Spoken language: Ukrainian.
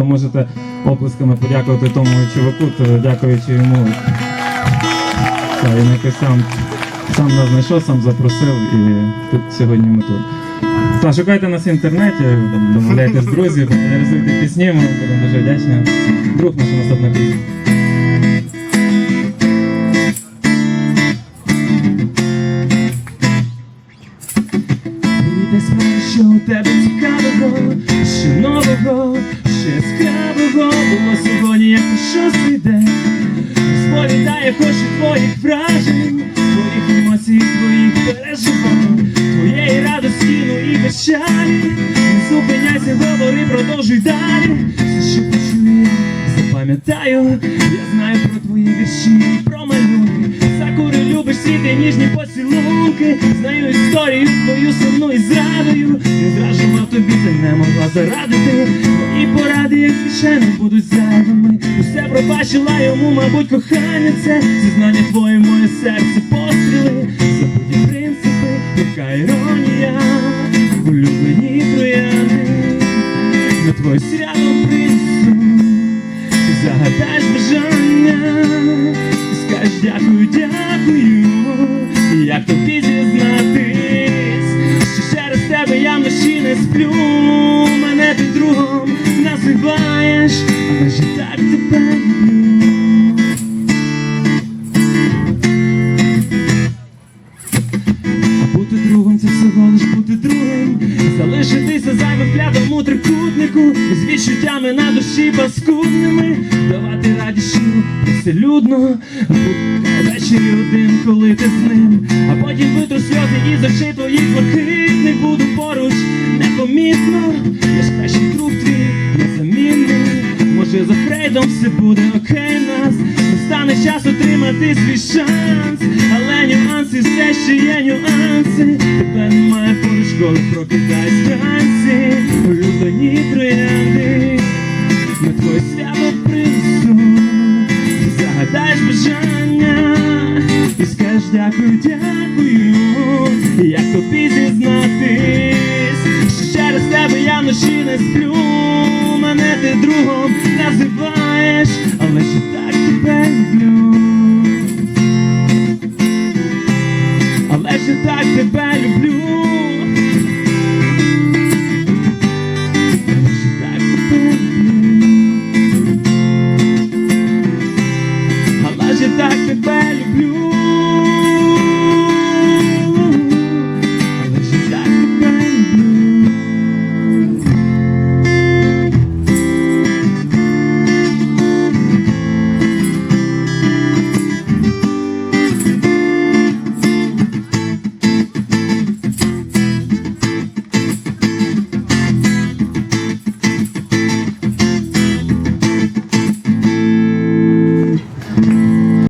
то можете оплесками подякувати тому чуваку, то дякуючи йому. Та, він якось сам, сам нас знайшов, сам запросив і тут сьогодні ми тут. Та шукайте нас в інтернеті, домовляйтесь з друзів, реалізуйте пісні, ми будемо дуже вдячні. Друг наш наступна пісня. І десь знаю, що у тебе цікавого, що нового, що яскравого було сьогодні, як шостий день. Розповідає, хочу твоїх вражень, твоїх емоцій, твоїх переживань, твоєї радості, ну і печалі. Не зупиняйся, говори, продовжуй далі. Все, що почую, запам'ятаю, я знаю про твої вірші, про малюнки. Всі ніжні поцілунки. Знаю історію твою сумну і зрадою. Не зраджував тобі, ти не могла зарадити. Мої поради, як звичайно, будуть зайвими. Усе пробачила йому, мабуть, кохання це зізнання твоє, моє серце постріли. Забуті принципи, яка іронія, улюблені трояни. На твоє свято принесу ти загадаєш бажання, скажеш дякую, дякую, ти другом називаєш, але ж так тебе люблю. А бути другом це всього лиш бути другом. Залишитися зайвим клятом у трикутнику з відчуттями на душі паскудними, давати раді щиро, привселюдно, бути ввечері один, коли ти з ним, а потім витру сльози із очей твоїх блакитних буду поруч ж кращий друг твій, незамінний. Може за Фрейдом все буде окей нас? Настане час отримати свій шанс. Але нюанси все ще є нюанси. Тебе немає поруч, коли прокидаюсь вранці Улюблені троянди. На твоє свято принесу. Ти загадаєш бажання. І скажеш дякую, дякую я вночі не сплю